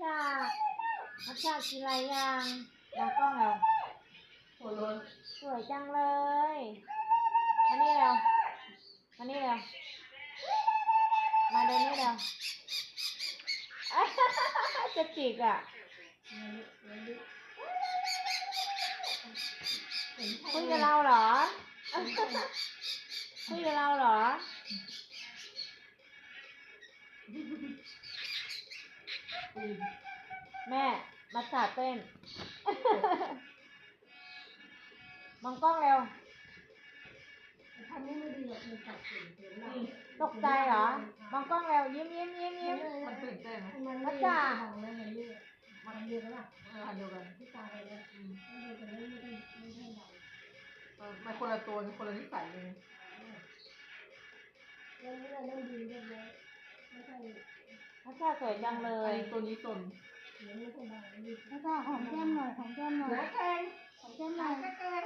ชาพัชชากินอะไรยังมองกล้องเราหัวร้อนสวยจังเลยมานี่เร็วมานี่เร็วมาเดินนี่เร็วจะจิกอะคุยกับเราเหรอคุยกับเราเหรอ แม่มาจัดเต้น มองกล้องเร็ว ทำไม่ดีหรอกมันตัดสินเสียงเราตกใจเหรอ มองกล้องเร็ว ยิ้มยิ้มยิ้มยิ้มมันตื่นเต้นนะมันมัไม่จได้จาของแล้วมันเรียกมันเรียกว่าเอออันเดียวกันที่ตายเลยไม่ได้แต่ไม่ได้ไม่ได้เราเออมันคนละตัวนี่คนละนิสัยเลย เรื่องนี้เรื่องดีเรื่องเยอะไม่ใช่พั ชาสวยจังเลอันยนี้ตัวนี้สนแล้วก็หอมแก้มหน่อยหอมแก้มหน่อยหอมแก้มหน่อย แกง